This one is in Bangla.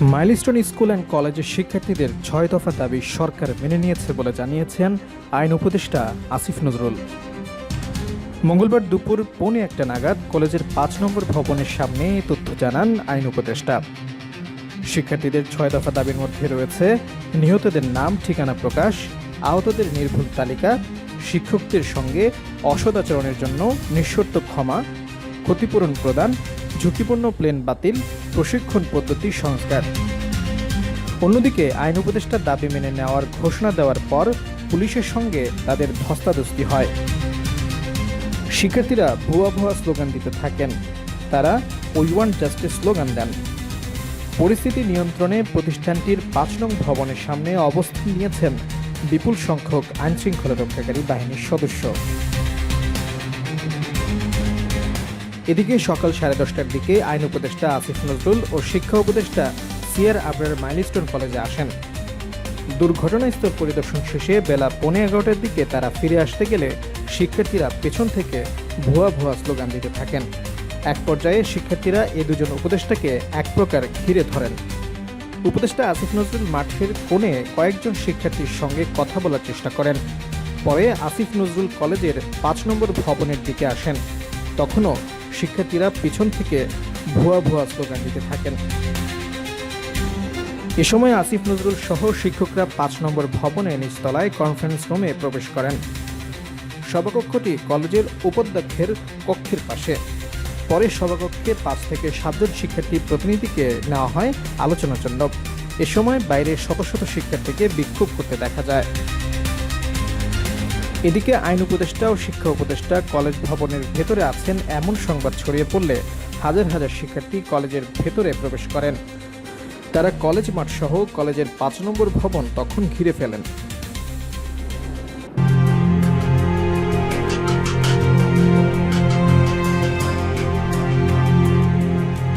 মাইলস্টোন স্কুল অ্যান্ড কলেজের শিক্ষার্থীদের ছয় দফা দাবি সরকার মেনে নিয়েছে বলে জানিয়েছেন আইন উপদেষ্টা আসিফ নজরুল। মঙ্গলবার দুপুর পৌনে একটা নাগাদ কলেজের পাঁচ নম্বর ভবনের সামনে তথ্য জানান আইন উপদেষ্টা। শিক্ষার্থীদের ছয় দফা দাবির মধ্যে রয়েছে নিহতদের নাম, ঠিকানা প্রকাশ, আহতদের নির্ভুল তালিকা, শিক্ষকদের সঙ্গে অসদাচরণের জন্য নিঃশর্ত ক্ষমা, ক্ষতিপূরণ প্রদান ঝুঁকিপূর্ণ প্লেন বাতিল, প্রশিক্ষণ পদ্ধতি সংস্কার। অন্যদিকে, আইন উপদেষ্টার দাবি মেনে নেওয়ার ঘোষণা দেওয়ার পর পুলিশের সঙ্গে তাদের ধস্তাধস্তি হয়। শিক্ষার্থীরা ভুয়া ভুয়া স্লোগান দিতে থাকেন। তারা ওই ওয়ান্ট জাস্টিস স্লোগান দেন। পরিস্থিতি নিয়ন্ত্রণে প্রতিষ্ঠানটির পাঁচ নং ভবনের সামনে অবস্থান নিয়েছেন বিপুল সংখ্যক আইনশৃঙ্খলা রক্ষাকারী বাহিনীর সদস্য। এদিকে সকাল সাড়ে দশটার দিকে আইন উপদেষ্টা আসিফ নজরুল ও শিক্ষা উপদেষ্টা সিয়ার আবরার মাইলস্টোন কলেজে আসেন। দুর্ঘটনাস্থল পরিদর্শন শেষে বেলা পৌনে এগারোটার দিকে তারা ফিরে আসতে গেলে শিক্ষার্থীরা পেছন থেকে ভুয়া ভুয়া স্লোগান দিতে থাকেন। এক পর্যায়ে শিক্ষার্থীরা এ দুজন উপদেষ্টাকে এক প্রকার ঘিরে ধরেন। উপদেষ্টা আসিফ নজরুল মাঠের কোণে কয়েকজন শিক্ষার্থীর সঙ্গে কথা বলার চেষ্টা করেন। পরে আসিফ নজরুল কলেজের পাঁচ নম্বর ভবনের দিকে আসেন। তখনও শিক্ষার্থীরা পিছন থেকে ভুয়া ভুয়া স্লোগান দিতে থাকেন। এ সময় আসিফ নজরুল সহ শিক্ষকরা পাঁচ নম্বর ভবনে নিচতলায় কনফারেন্স রুমে প্রবেশ করেন। সভাকক্ষটি কলেজের উপাধ্যক্ষের কক্ষের পাশে। পরে সভাকক্ষে পাঁচ থেকে সাতজন শিক্ষার্থী প্রতিনিধিকে নেওয়া হয় আলোচনার জন্য এ সময় বাইরে শত শত শিক্ষার্থীকে বিক্ষোভ করতে দেখা যায়। এদিকে আইন উপদেষ্টা ও শিক্ষা উপদেষ্টা কলেজ ভবনের ভেতরে আছেন এমন সংবাদ ছড়িয়ে পড়লে হাজার হাজার শিক্ষার্থী কলেজের ভেতরে প্রবেশ করেন। তারা কলেজ মাঠ সহ কলেজের পাঁচ নম্বর ভবন তখন ঘিরে ফেলেন।